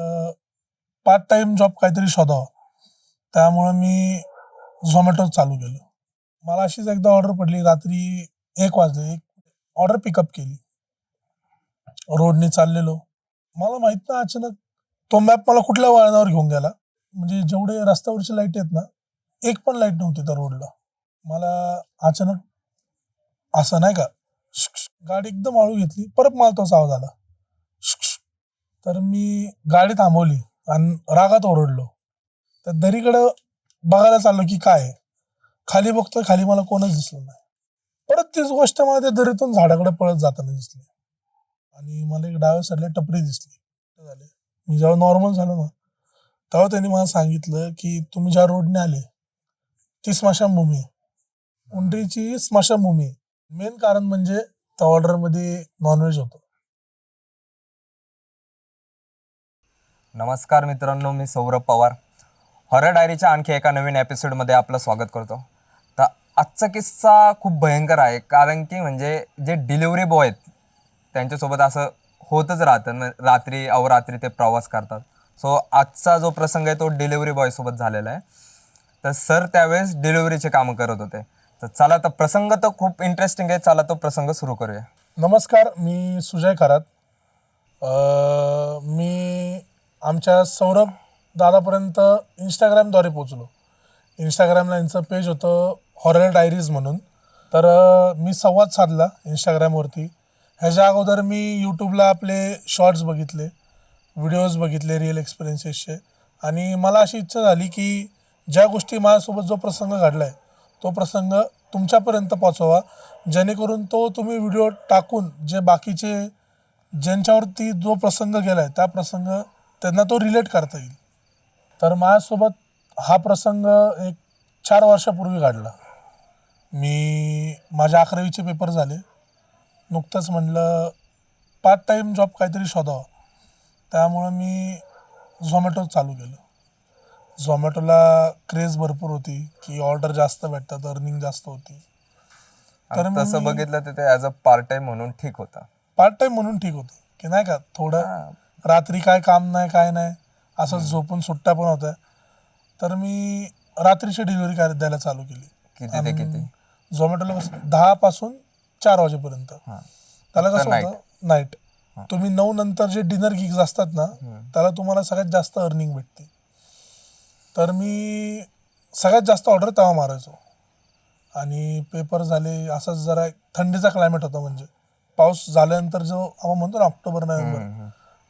म्हटलं part time job काहीतरी शोधावा. त्यामुळं मी झोमॅटो चालू केलं. मला अशीच एकदा ऑर्डर पडली रात्री एक वाजले एक ऑर्डर पिकअप केली. रोडने चाललेलो. मला माहीत ना अचानक तो मॅप मला कुठल्या वळणावर घेऊन गेला. म्हणजे जेवढे रस्त्यावरचे लाइट आहेत ना एक पण लाइट नव्हती त्या रोडला मला अचानक असं नाही का गाडी एकदम आळू घेतली. परत मला तोच आवाज आला. तर मी गाडी थांबवली आणि रागात ओरडलो. तर दरीकडं बघायला चाललो की काय? आहे. खाली बघतोय खाली मला कोणच दिसलं नाही. परत तीच गोष्ट मला त्या दरीतून झाडाकडे पळत जाताना दिसली. आणि मला एक डाव्या साईडला टपरी दिसली. झाले? मी जेव्हा नॉर्मल झालो ना तेव्हा त्यांनी मला सांगितलं की तुम्ही ज्या रोडने आले ती स्मशानभूमी आहे. उंडरीची स्मशानभूमी मेन कारण म्हणजे त्या ऑर्डरमध्ये नॉनव्हेज होतं. नमस्कार मित्रांनो मी सौरभ पवार. हॉरर डायरीच्या आणखी एका नवीन एपिसोडमध्ये आपलं स्वागत करतो. तर आजचा किस्सा खूप भयंकर आहे कारण की म्हणजे जे डिलिव्हरी बॉय आहेत त्यांच्यासोबत असं होतच राहतं रात्री अवरात्री ते प्रवास करतात. सो आजचा जो प्रसंग आहे तो डिलिव्हरी बॉयसोबत झालेला आहे. तर सर त्यावेळेस डिलिव्हरीचे कामं करत होते. तर चला तर प्रसंग तर खूप इंटरेस्टिंग आहे चला तो प्रसंग सुरू करूया. नमस्कार मी सुजय खरात. मी आमच्या सौरभ दादापर्यंत इंस्टाग्रामद्वारे पोचलो इंस्टाग्रामला यांचं पेज होतं हॉरर डायरीज म्हणून. तर मी संवाद साधला इंस्टाग्रामवरती ह्याच्या अगोदर मी यूट्यूबला आपले शॉर्ट्स बघितले व्हिडिओज बघितले रिअल एक्सपिरियन्सेसचे आणि मला अशी इच्छा झाली की ज्या गोष्टी माझ्यासोबत जो प्रसंग घडला आहे तो प्रसंग तुमच्यापर्यंत पोचवा जेणेकरून तो तुम्ही व्हिडिओ टाकून जे बाकीचे ज्यांच्यावरती जो प्रसंग गेला आहे त्या प्रसंग त्यांना तो रिलेट करता येईल. तर माझ्यासोबत हा प्रसंग एक चार वर्षापूर्वी घडला. मी माझ्या अकरावीचे पेपर झाले. नुकतंच म्हणलं पार्ट टाईम जॉब काहीतरी शोधावा. त्यामुळं मी झोमॅटो चालू केलं. झोमॅटोला क्रेज भरपूर होती की ऑर्डर जास्त भेटतात अर्निंग जास्त होती. तर आणि तसं मी- बघितलं तर ते ॲज अ पार्ट टाइम म्हणून ठीक होता. पार्ट टाइम म्हणून ठीक होतं. की नाही का थोडं रात्री काय काम नाही काय नाही. असं झोपून सुट्ट्या पण होत्या. तर मी रात्रीची डिलिव्हरी काय द्यायला चालू केली. किती ते किती? झोमॅटोला दहा पासून चार वाजेपर्यंत. त्याला कसं. होतं? नाईट तुम्ही नऊ नंतर जे डिनर गिग्स असतात ना त्याला तुम्हाला सगळ्यात जास्त अर्निंग भेटते. तर मी सगळ्यात जास्त ऑर्डर तेव्हा मारायचो. आणि पेपर झाले असंच जरा थंडीचा क्लायमेट होता म्हणजे. पाऊस झाल्यानंतर जो आपण म्हणतो ना ऑक्टोबर नोव्हेंबर.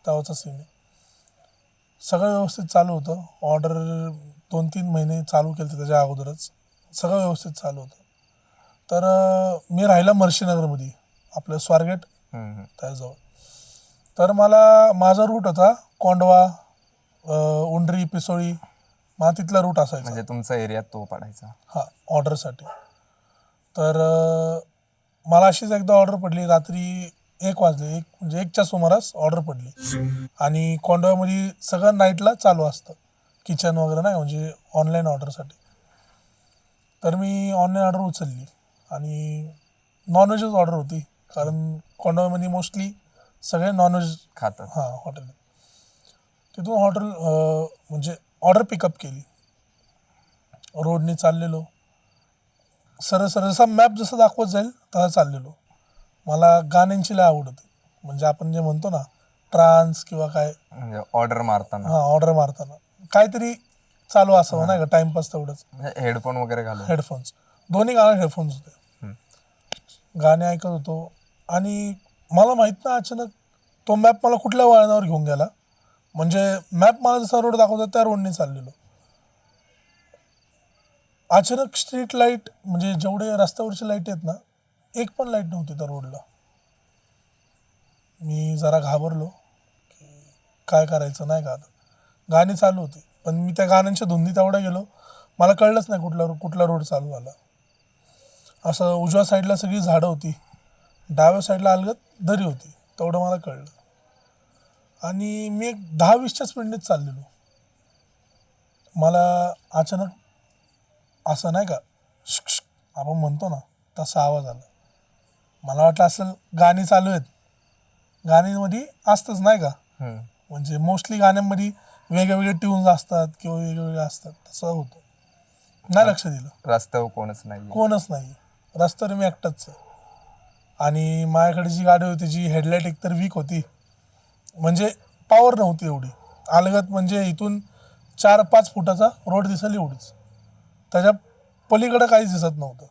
तेव्हाचा सीन आहे सगळं व्यवस्थित चालू होतं. ऑर्डर दोन तीन महिने चालू केलं त्याच्या अगोदरच. सगळं व्यवस्थित चालू होतं. तर मी राहिला मर्शीनगरमध्ये आपलं स्वारगेट. त्याजवळ. तर मला माझा रूट होता कोंडवा उंडरी पिसोळी. मला तिथला रूट असायचा. म्हणजे तुमचा एरिया तो पडायचा. हा ऑर्डरसाठी तर मला अशीच एकदा ऑर्डर पडली. रात्री एक वाजले एक म्हणजे एकच्या सुमारास ऑर्डर पडली. आणि कोंडव्यामध्ये सगळं नाईटला चालू असतं. किचन वगैरे नाही म्हणजे ऑनलाईन ऑर्डरसाठी तर मी ऑनलाईन ऑर्डर उचलली. आणि नॉनव्हेजच ऑर्डर होती. कारण कोंडव्यामध्ये मोस्टली सगळे नॉनव्हेज खातात. हां हॉटेल तिथून हॉटेल म्हणजे ऑर्डर पिकअप केली. रोडने चाललेलो. सरळ सरळ जसा मॅप जसं दाखवत जाईल तसं चाललेलो. मला गाण्यांची लय आवड होती. म्हणजे आपण जे म्हणतो ना ट्रान्स किंवा काय म्हणजे ऑर्डर मारताना. हां ऑर्डर मारताना. काहीतरी चालू असावं नाही का? टाइमपास तेवढंच. म्हणजे हेडफोन वगैरे घालून. हेडफोन्स दोन्ही गाणे हेडफोन्स होते. गाणे ऐकत होतो. आणि मला माहीत ना अचानक तो मॅप मला कुठल्या वळणावर घेऊन गेला. म्हणजे मॅप मला जसा रोड दाखवतो त्या रोडने चाललेलो. अचानक स्ट्रीट लाइट म्हणजे जेवढे रस्त्यावरचे लाइट आहेत ना एक पण लाइट नव्हती त्या रोडला. मी जरा घाबरलो की काय करायचं नाही का आता. गाणी चालू होती पण मी त्या गाण्यांच्या धुंदीत एवढा गेलो मला कळलंच नाही कुठला कुठला रोड चालू झाला. असं उजव्या साईडला सगळी झाडं होती डाव्या साईडला अलगत दरी होती तेवढं मला कळलं. आणि मी एक दहा वीसच्या स्पीडनेच चाललेलो. मला अचानक असं नाही का आपण म्हणतो ना तसा आवाज आला. मला वाटलं असं गाणी चालू आहेत. गाणीमध्ये असतंच नाही का. म्हणजे मोस्टली गाण्यांमध्ये वेगवेगळे ट्यून्स असतात किंवा वेगवेगळे असतात. तसं होतं. नाही लक्ष दिलं. रस्त्यावर कोणच नाही कोणच नाही रस्त्यावर मी एकटाच आहे. आणि माझ्याकडे जी गाडी होती जी हेडलाईट एकतर वीक होती म्हणजे पॉवर नव्हती एवढी. अलगत म्हणजे इथून चार पाच फुटाचा रोड दिसेल एवढीच. त्याच्या पलीकडं काहीच दिसत नव्हतं.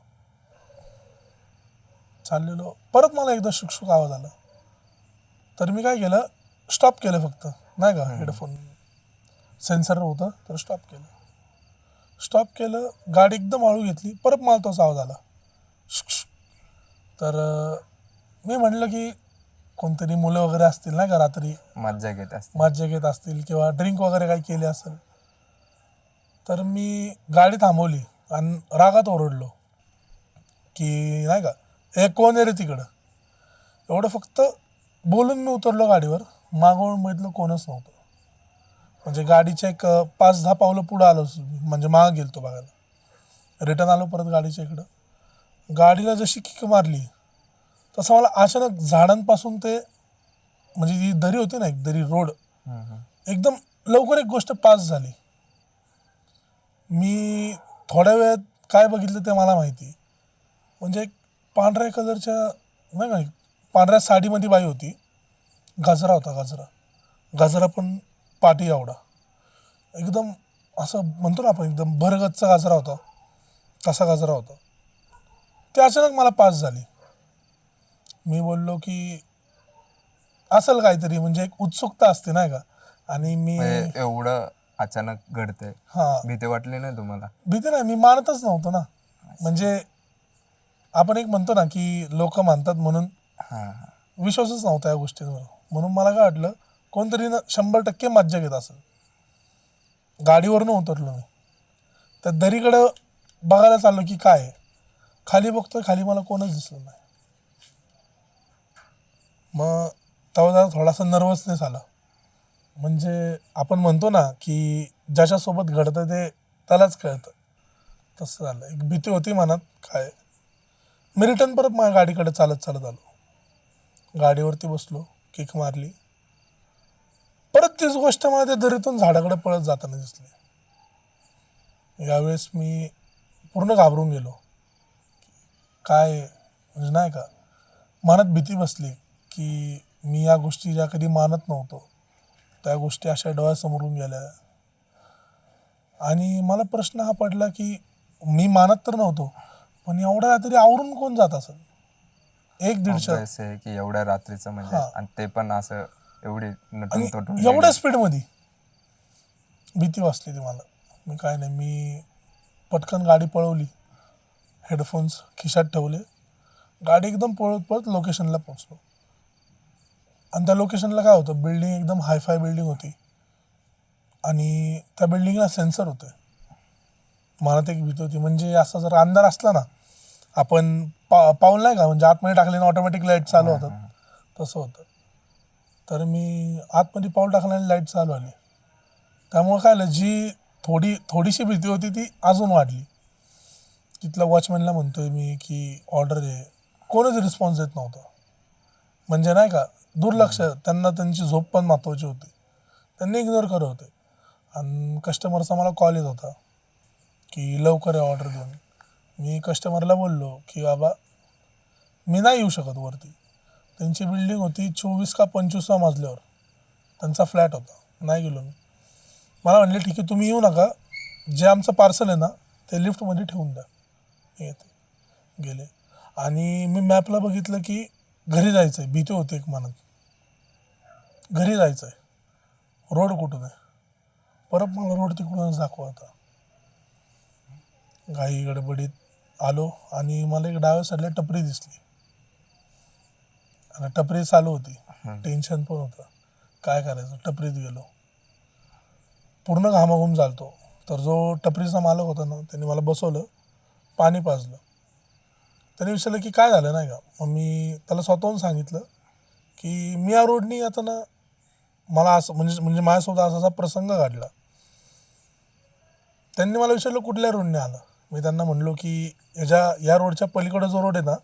चाललेलो. परत मला एकदा शुकशुक आवाज आला. तर मी काय केलं? स्टॉप केलं फक्त. नाही का? हेडफोन सेन्सर होतं तर स्टॉप केलं. स्टॉप केलं गाडी एकदम हळू घेतली. परत मला तोच आवाज आला. तर मी म्हटलं की कोणतरी मुलं वगैरे असतील नाही का रात्री मज्जा घेत असते मज्जा घेत असतील किंवा ड्रिंक वगैरे काही केले असेल. तर मी गाडी थांबवली आणि रागात ओरडलो की नाही का हे कोण आहे रे तिकडं? एवढं फक्त बोलून मी उतरलो गाडीवर. मागवून बघितलं कोणच नव्हतं. म्हणजे गाडीच्या एक पाच दहा पावलं पुढं आलो म्हणजे मागं गेलतो बघायला. रिटर्न आलो परत गाडीच्या इकडं. गाडीला जशी किक मारली तसं मला अचानक झाडांपासून ते म्हणजे जी दरी होती ना एक दरी रोड. एकदम लवकर एक गोष्ट पास झाली. मी थोड्या वेळात काय बघितलं ते मला माहिती. म्हणजे एक पांढऱ्या कलरच्या नाही का पांढऱ्या साडीमध्ये बाई होती. गजरा होता गजरा. गजरा पण पाठी एवढा. एकदम असं म्हणतो ना आपण एकदम भरगतचा गाजरा होता. तसा गाजरा होता. ते अचानक मला पास झाली. मी बोललो की असेल काहीतरी म्हणजे एक उत्सुकता असते नाही का? आणि मी म्हणजे एवढं अचानक घडतंय. हां. भीती वाटली नाही तुम्हाला? भीती नाही मी मानतच नव्हतो ना. म्हणजे आपण एक म्हणतो ना की लोक मानतात म्हणून हा. हा. विश्वासच नव्हता या गोष्टींवर. म्हणून मला काय वाटलं कोणतरी ना शंभर टक्के मज्जा घेत असेल. गाडीवरनं उतरलो मी. त्या दरीकडं बघायला चाललो की काय आहे. खाली बघतोय खाली मला कोणच दिसलं नाही. मग तेव्हा जरा थोडासा नर्वसनेस आला. म्हणजे आपण म्हणतो ना की ज्याच्यासोबत घडतं ते त्यालाच कळतं. तसं झालं. एक भीती होती मनात काय? मी रिटर्न परत माझ्या गाडीकडे चालत चालत आलो. गाडीवरती बसलो किक मारली. परत तीच गोष्ट मला त्या दरीतून झाडाकडे पळत जाताना दिसली. यावेळेस मी पूर्ण घाबरून गेलो. काय म्हणजे नाही का मनात भीती बसली की मी या गोष्टी ज्या कधी मानत नव्हतो त्या गोष्टी अशा डोळ्यासमोरून गेल्या. आणि मला प्रश्न हा पडला की मी मानत तर नव्हतो पण एवढ्या रात्री आवरून कोण जात असेल? एक दीडशे. Obvious आहे की एवढ्या रात्रीचं म्हणजे हा. आणि ते पण असं एवढी नटून आणि थटून एवढ्या स्पीडमध्ये भीती वाचली ती मला. मी काय नाही मी पटकन गाडी पळवली हेडफोन्स खिशात ठेवले. गाडी एकदम पळत पळत लोकेशनला पोचलो आणि त्या लोकेशनला काय होतं बिल्डिंग एकदम हायफाय बिल्डिंग होती. आणि त्या बिल्डिंगला सेन्सर होते. मनात एक भीती होती. म्हणजे असं जर अंधार असला ना आपण पा पाऊल नाही का म्हणजे आतमध्ये टाकले ना ऑटोमॅटिक लाइट चालू होतात. तसं होतं. तर मी आतमध्ये पाऊल टाकल्याने लाइट चालू आली. त्यामुळं काय झालं जी थोडी थोडीशी भीती होती ती अजून वाढली. तिथल्या वॉचमॅनला म्हणतोय मी की ऑर्डर आहे कोणच रिस्पॉन्स देत नव्हतं. म्हणजे नाही का दुर्लक्ष त्यांना त्यांची झोप पण महत्त्वाची होती. त्यांनी इग्नोर करत होते. आणि कस्टमरचा मला कॉल येत होता की लवकर आहे ऑर्डर घेऊन. मी कस्टमरला बोललो की बाबा मी नाही येऊ शकत वरती. त्यांची बिल्डिंग होती चोवीस का पंचवीसव्या मजल्यावर. त्यांचा फ्लॅट होता. नाही गेलो मी. मला म्हणले ठीक आहे तुम्ही येऊ नका. जे आमचं पार्सल आहे ना ते लिफ्टमध्ये ठेवून द्या. येते. गेले. आणि मी मॅपला बघितलं की घरी जायचं आहे भीती होती एक मनात. घरी जायचं आहे रोड कुठून आहे? परत मला रोड तिकडूनच दाखवा आता. घाई गडबडीत आलो आणि मला एक डाव्या साईडला टपरी दिसली. आणि टपरी चालू होती. टेन्शन पण होतं. काय करायचं? टपरीत गेलो. पूर्ण घामाघूम चालतो तर जो टपरीचा मालक होता ना त्यांनी मला बसवलं. पाणी पाजलं. त्याने विचारलं की काय झालं नाही का? मग मी त्याला स्वतःहून सांगितलं की मी या रोडनी येताना मला असं म्हणजे म्हणजे माझ्यासोबत असा असा प्रसंग घडला. त्यांनी मला विचारलं कुठल्या रोडने आलं? मी त्यांना म्हणलो की याच्या या रोडच्या पलीकडे जो रोड आहे ना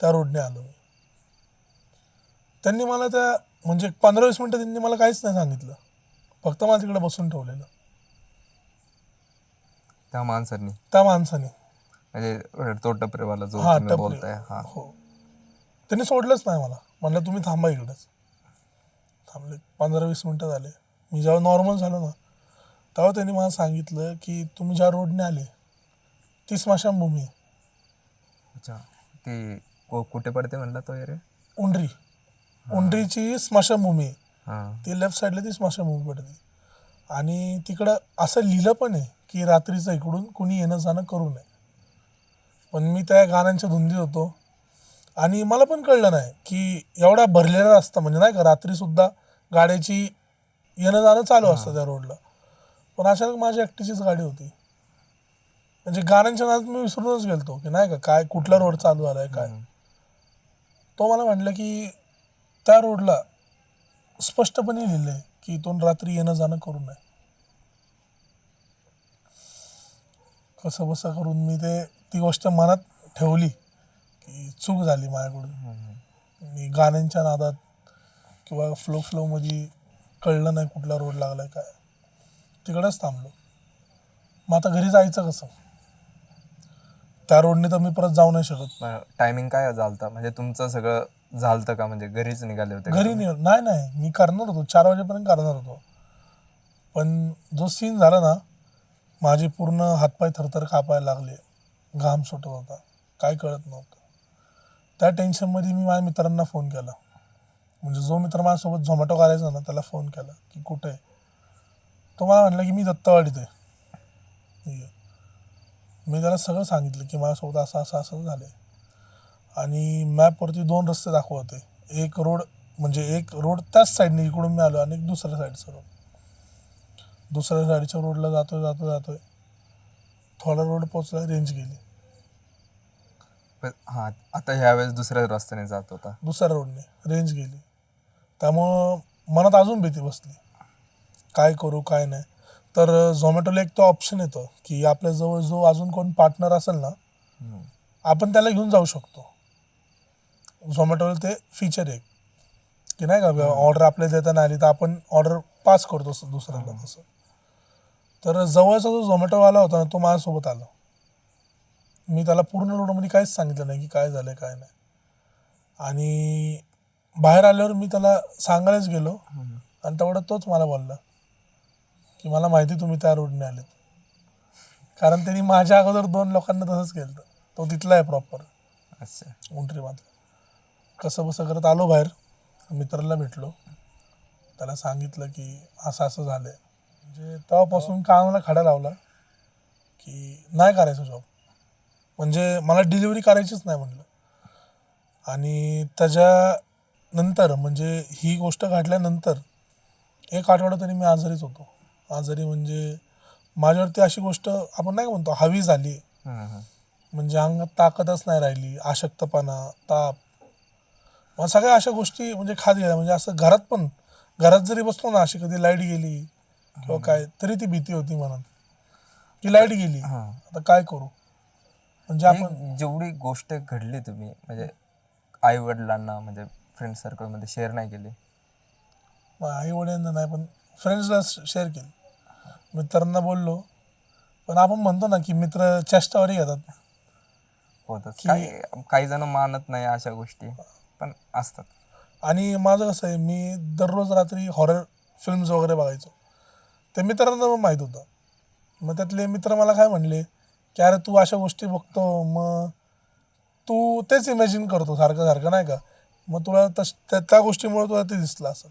त्या रोडने आलो मी. त्यांनी मला त्या म्हणजे पंधरा वीस मिनटं त्यांनी मला काहीच नाही सांगितलं. फक्त मला तिकडे बसून ठेवलेलं. त्या माणसांनी? त्या माणसाने. म्हणजे तो टपरेवाला जो हा तुम्ही टपरी. बोलताय हा. हो. त्यांनी सोडलंच नाही मला. म्हणलं तुम्ही थांबा इकडेच. थांबले. पंधरा वीस मिनटं झाले. मी जेव्हा नॉर्मल झालो ना तेव्हा त्यांनी मला सांगितलं की तुम्ही ज्या रोडने आले ती स्मशानभूमी अच्छा ते को- कुठे पडते म्हणला तो एरिया उंडरी. उंडरीची स्मशानभूमी आहे हा. ती लेफ्ट साईडला ती स्मशानभूमी पडते. आणि तिकडं असं लिहिलं पण आहे की रात्रीचं इकडून कुणी येणं जाणं करू नये. पण मी त्या गाण्यांच्या धुंदीत होतो. आणि मला पण कळलं नाही की एवढा भरलेला रस्ता म्हणजे नाही का रात्रीसुद्धा गाड्याची येणं जाणं चालू असतं त्या रोडला पण अचानक माझी एकटीचीच गाडी होती. म्हणजे गाण्यांच्या नादात मी विसरूनच गेलतो की नाही का काय कुठला रोड चालू आलाय काय? तो मला म्हटलं की त्या रोडला स्पष्टपणे लिहिलं आहे की इथून रात्री येणं जाणं करू नये. कसं बसं करून मी ते ती गोष्ट मनात ठेवली की चूक झाली माझ्याकडून. मी गाण्यांच्या नादात किंवा फ्लो फ्लोमध्ये कळलं नाही कुठला रोड लागलाय काय. तिकडंच थांबलो. मग आता घरी जायचं कसं? त्या रोडने तर मी परत जाऊ नाही शकत. टायमिंग काय झालता? म्हणजे तुमचं सगळं झालतं का? म्हणजे घरीच निघाले होते का? घरी नाही नाही नाही. मी करणार होतो. चार वाजेपर्यंत करणार होतो. पण जो सीन झाला ना माझे पूर्ण हातपाय थरथर कापायला लागले. घाम सुटत होता. काय कळत नव्हतं. त्या टेन्शनमध्ये मी माझ्या मित्रांना फोन केला. म्हणजे जो मित्र माझ्यासोबत झोमॅटो करायचा ना त्याला फोन केला की कुठे आहे? तो मला म्हटलं की मी दत्तवाडीत आहे ठीक आहे. मी त्याला सगळं सांगितलं की माझ्यासोबत असं असं असं झालं आणि मॅपवरती दोन रस्ते दाखवते. एक रोड म्हणजे एक रोड त्याच साईडने इकडून मी आलो आणि एक दुसऱ्या साईडचा रोड दुसऱ्या साईडच्या रोडला जातोय जातोय जातोय. थोडा रोड पोचला रेंज गेली. हा आता ह्यावेळेस दुसऱ्या रस्त्याने जात होता. दुसऱ्या रोडने रेंज गेली. त्यामुळं मनात अजून भीती बसली. काय करू काय नाही. तर झोमॅटोला एक तो ऑप्शन येतो की आपल्याजवळ जो अजून कोण पार्टनर असेल ना. आपण त्याला घेऊन जाऊ शकतो. झोमॅटोला ते फीचर आहे की नाही का ऑर्डर आपल्याला देताना आली तर आपण ऑर्डर पास करतो दुसऱ्याला तसं. तर जवळचा जो झोमॅटोवाला होता ना तो माझ्यासोबत आला. मी त्याला पूर्ण रोडमध्ये काहीच सांगितलं नाही की काय झालं काय नाही. आणि बाहेर आल्यावर मी त्याला सांगायलाच गेलो. आणि तेवढं तोच मला बोलला. की मला माहिती तुम्ही त्या रोडने आलेत. कारण त्यांनी माझ्या अगोदर दोन लोकांना तसंच केलं तो तिथला आहे प्रॉपर अच्छा. उंटरीमधला. कसं बसं करत आलो बाहेर. मित्राला भेटलो. त्याला सांगितलं की असं असं झालं आहे म्हणजे तेव्हापासून कामाला खडा लावला की नाही करायचं जॉब म्हणजे मला डिलिव्हरी करायचीच नाही म्हटलं आणि त्याच्यानंतर म्हणजे ही गोष्ट घडल्यानंतर एक आठवडा तरी मी आजारीच होतो. आजारी म्हणजे माझ्यावरती अशी गोष्ट आपण नाही का म्हणतो हवी झाली. म्हणजे अंगात ताकदच नाही राहिली अशक्तपणा ताप. मग सगळ्या अशा गोष्टी म्हणजे खात गेल्या. म्हणजे असं घरात पण घरात जरी बसलो ना अशी कधी लाइट गेली किंवा काय तरी ती भीती होती मनात. की लाइट गेली. आता काय करू? म्हणजे आपण जेवढी गोष्ट घडली तुम्ही म्हणजे आई वडिलांना म्हणजे फ्रेंड सर्कलमध्ये शेअर नाही केली? आई वडिलांना नाही पण फ्रेंड्सला शेअर केली. मित्रांना बोललो पण आपण म्हणतो ना की मित्र चेष्टावरही घेतात होतच काही काही जण मानत नाही अशा गोष्टी पण असतात. आणि माझं कसं आहे मी दररोज रात्री हॉरर फिल्म्स वगैरे बघायचो. ते मित्रांना पण माहीत होतं. मग त्यातले मित्र मला काय म्हणले की अरे तू अशा गोष्टी बघतो मग तू तेच इमॅजिन करतो सारखं सारखं नाही का? मग तुला तश त्या त्या गोष्टीमुळे तुला ते दिसलं असं.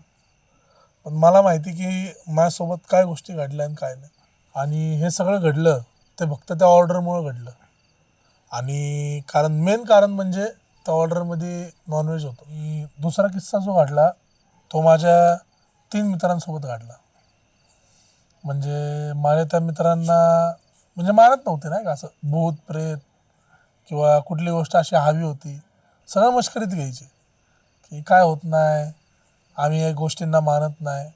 पण मला माहिती की माझ्यासोबत काय गोष्टी घडल्या आणि काय नाही. आणि हे सगळं घडलं ते फक्त त्या ऑर्डरमुळं घडलं. आणि कारण मेन कारण म्हणजे त्या ऑर्डरमध्ये नॉनव्हेज होतं. दुसरा किस्सा जो घडला तो माझ्या तीन मित्रांसोबत घडला. म्हणजे माझ्या त्या मित्रांना म्हणजे मानत नव्हते नाही का? असं भूत प्रेत किंवा कुठली गोष्ट अशी हवी होती सगळं मश्करीत घ्यायची. की काय होत नाही? आम्ही या गोष्टींना मानत नाही.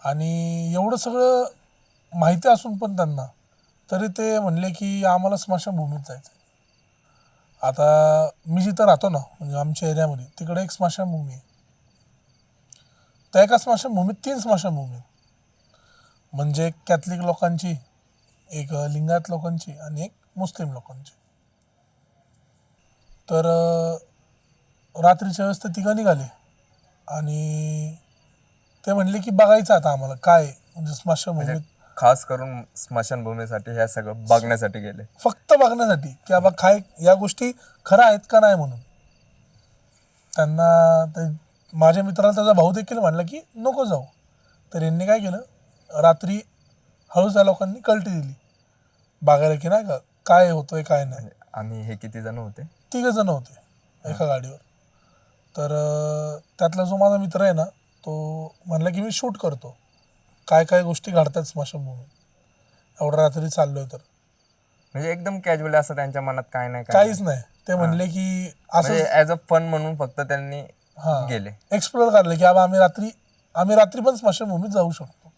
आणि एवढं सगळं माहिती असून पण त्यांना तरी ते म्हणले की आम्हाला स्मशानभूमीत जायचं आता मी जिथं राहतो ना म्हणजे आमच्या एरियामध्ये तिकडे एक स्मशानभूमी आहे. त्या एका स्मशानभूमीत तीन स्मशानभूमी म्हणजे एक कॅथलिक लोकांची एक लिंगायत लोकांची आणि एक मुस्लिम लोकांची. तर रात्रीच्या वेळेस ते तिघं निघाले. आणि ते म्हणले की बघायचं आता आम्हाला काय म्हणजे स्मशानभूमीत खास करून स्मशानभूमीसाठी ह्या सगळं बघण्यासाठी गेले. फक्त बघण्यासाठी की बाबा काय या गोष्टी खऱ्या आहेत का नाही म्हणून. त्यांना ते माझ्या मित्राला त्याचा भाऊ देखील म्हणला की नको जाऊ. तर यांनी काय केलं? रात्री हळूच त्या लोकांनी कल्टी दिली. बघायला की नाही का काय होतंय काय नाही. आणि हे किती जण होते? तिघ जण होते एका गाडीवर. तर त्यातला जो माझा मित्र आहे ना तो म्हणला की मी शूट करतो. काय काय गोष्टी घडतात स्मशानभूमीत एवढ्या रात्री चाललोय तर. म्हणजे एकदम कॅज्युअली असं त्यांच्या मनात काय नाही काहीच नाही. ते म्हणले की असं म्हणजे ऍज अ फन म्हणून फक्त त्यांनी हा. गेले. एक्सप्लोर करले की आम्ही रात्री आम्ही रात्री पण स्मशानभूमीत जाऊ शकतो.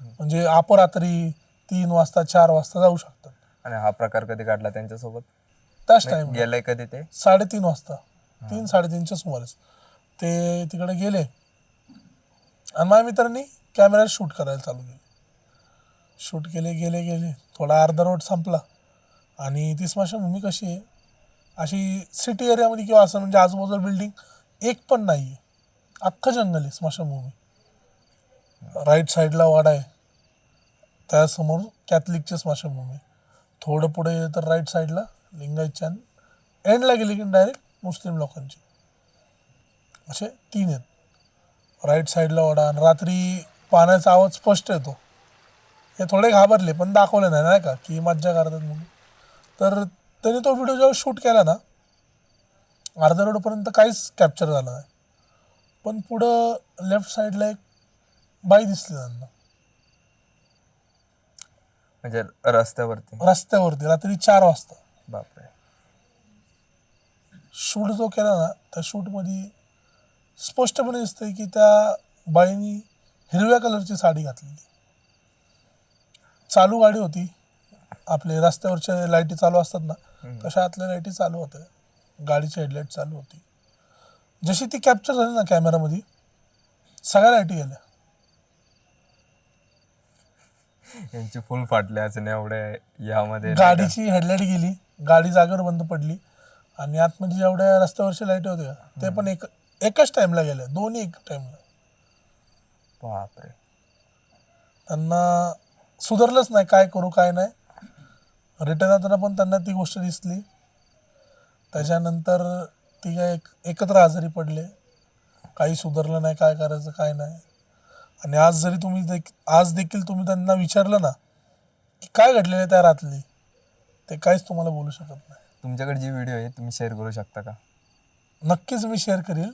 म्हणजे अपरात्री तीन वाजता चार वाजता जाऊ शकतात. आणि हा प्रकार कधी घडला त्यांच्यासोबत? त्याच टाइम गेलंय कधी ते? साडेतीन वाजता. तीन साडेतीनच्या सुमारास. ते तिकडे गेले. आणि माझ्या मित्रांनी कॅमेरा शूट करायला चालू केले. शूट केले गेले गेले. थोडा अर्धा रोड संपला. आणि ती स्मशानभूमी कशी आहे? अशी सिटी एरियामध्ये किंवा असं म्हणजे आजूबाजूला बिल्डिंग एक पण नाही आहे अख्खं जंगल आहे स्मशानभूमी राईट साईडला वाडा आहे. त्यासमोर कॅथलिकची स्मशानभूमी थोडं पुढे तर राईट साईडला लिंगायतच्या एंडला गेली की डायरेक्ट मुस्लिम लोकांची. असे तीन आहेत. राईट साईडला वाडा आणि रात्री पाण्याचा आवाज स्पष्ट येतो. हे थोडे घाबरले पण दाखवले नाही नाही का? की मज्जा करतात म्हणून. तर त्यांनी तो व्हिडिओ जेव्हा शूट केला ना अर्ध्या रोडपर्यंत काहीच कॅप्चर झालं नाही. पण पुढं लेफ्ट साईडला एक बाई दिसली त्यांना. म्हणजे रस्त्यावरती. रस्त्यावरती. रात्री चार वाजता. बापरे. शूट जो केला ना त्या शूटमध्ये स्पष्टपणे दिसतंय की त्या बाईनी हिरव्या कलरची साडी घातलेली. चालू गाडी होती. आपले रस्त्यावरच्या लाईटी चालू असतात ना तशा आतल्या लाईटी चालू होत्या. गाडीची हेडलाईट चालू होती. जशी ती कॅप्चर झाली ना कॅमेरामध्ये सगळ्या लाईटी गेल्या. यांची फुल फाटले अजून एवढे यामध्ये गाडीची हेडलाईट गेली. गाडी जागेवर बंद पडली. आणि आतमध्ये जेवढ्या रस्त्यावरच्या लाईटी होत्या ते पण एक एकाच टाइमला गेल्या दोन्ही एक टाइमला बापरे. त्यांना सुधारलंच नाही काय करू काय नाही. रिटर्न येताना पण त्यांना ती गोष्ट दिसली. त्याच्यानंतर ती काय एक एकत्र आजारी पडले. काही सुधारलं नाही काय करायचं काय नाही. आणि आज जरी तुम्ही देख आज देखील तुम्ही त्यांना विचारलं ना की काय घडलेलं आहे त्या रात्री ते काहीच तुम्हाला बोलू शकत नाही. तुमच्याकडे जी व्हिडिओ आहे तुम्ही शेअर करू शकता का? नक्कीच मी शेअर करेल.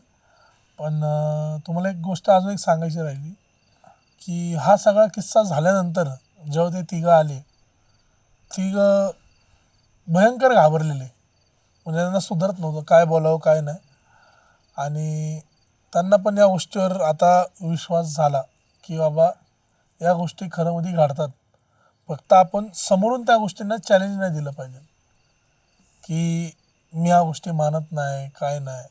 पण अं, तुम्हाला एक गोष्ट अजून एक सांगायची राहिली की हा सगळा किस्सा झाल्यानंतर जेव्हा ते तिघं आले तिघं भयंकर घाबरलेले. म्हणजे त्यांना सुधारत नव्हतं काय बोलावं काय नाही. आणि त्यांना पण या गोष्टीवर आता विश्वास झाला की बाबा या गोष्टी खरंमध्ये घडतात. फक्त आपण समोरून त्या गोष्टींना चॅलेंज नाही दिलं पाहिजे. की मी या गोष्टी मानत नाही काय नाही.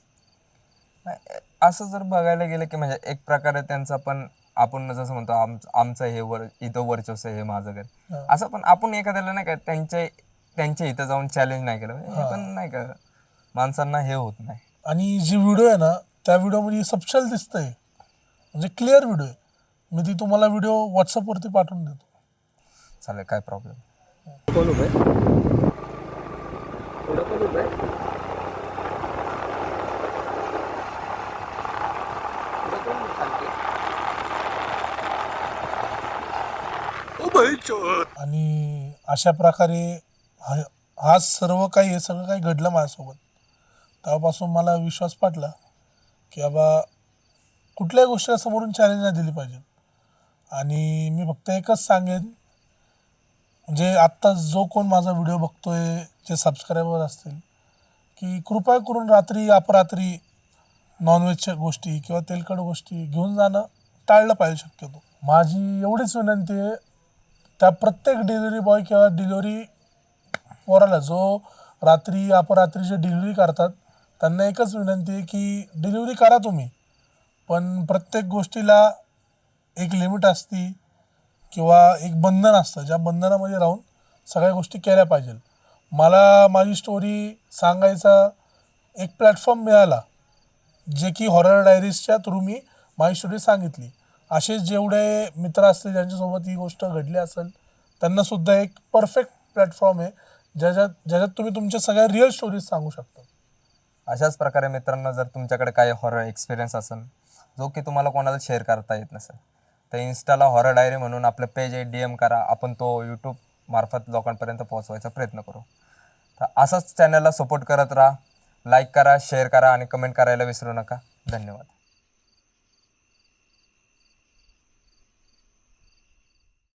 नाही, असं जर बघायला गेलं की म्हणजे एक प्रकारे त्यांचा पण आपण जसं म्हणतो आम आमचं हे वर इथं वर्चस्व आहे हे माझं घर. हा. असं पण आपण एखाद्याला नाही का त्यांच्या त्यांच्या इथं जाऊन चॅलेंज नाही केलं. म्हणजे हे. पण नाही का माणसांना हे होत नाही. आणि जी व्हिडिओ आहे ना त्या व्हिडिओमध्ये सपशल दिसतंय. म्हणजे क्लिअर व्हिडिओ आहे. मी ती तुम्हाला व्हिडिओ व्हॉट्सअपवरती पाठवून देतो. चालेल काय प्रॉब्लेम कोण उभं आहे. आणि अशा प्रकारे हा हा सर्व काही हे सगळं काही घडलं माझ्यासोबत. तेव्हापासून मला विश्वास पटला की बाबा कुठल्याही गोष्टीला समोरून चॅलेंज नाही दिली पाहिजे. आणि मी फक्त एकच सांगेन म्हणजे आत्ता जो कोण माझा व्हिडिओ बघतोय जे सबस्क्रायबर असतील की कृपया करून रात्री अपरात्री नॉनव्हेजच्या गोष्टी किंवा तेलकट गोष्टी घेऊन जाणं टाळलं पाहिजे शक्यतो. माझी एवढीच विनंती आहे त्या प्रत्येक डिलिव्हरी बॉय किंवा डिलिव्हरी पोराला जो रात्री अपरात्री जे डिलिव्हरी करतात त्यांना एकच विनंती आहे की डिलिव्हरी करा तुम्ही पण प्रत्येक गोष्टीला एक लिमिट असती किंवा एक बंधन असतं ज्या बंधनामध्ये राहून सगळ्या गोष्टी केल्या पाहिजेत मला माझी स्टोरी सांगायचा एक प्लॅटफॉर्म मिळाला जे की हॉरर डायरीजच्या थ्रू मी माझी स्टोरी सांगितली. असे जेवढे मित्र असतील ज्यांच्यासोबत ही गोष्ट घडली असेल त्यांनासुद्धा एक परफेक्ट प्लॅटफॉर्म आहे ज्याच्यात ज्याच्यात तुम्ही तुमच्या सगळ्या रिअल स्टोरीज सांगू शकता. अशाच प्रकारे मित्रांनो जर तुमच्याकडे काही हॉरर एक्सपिरियन्स असेल जो की तुम्हाला कोणाला शेअर करता येत नसेल तर इन्स्टाला हॉरर डायरी म्हणून आपलं पेज आहे डी एम करा. आपण तो यूट्यूब मार्फत लोकांपर्यंत पोहोचवायचा प्रयत्न करू. तर असंच चॅनलला सपोर्ट करत राहा लाईक करा शेअर करा आणि कमेंट करायला विसरू नका. धन्यवाद.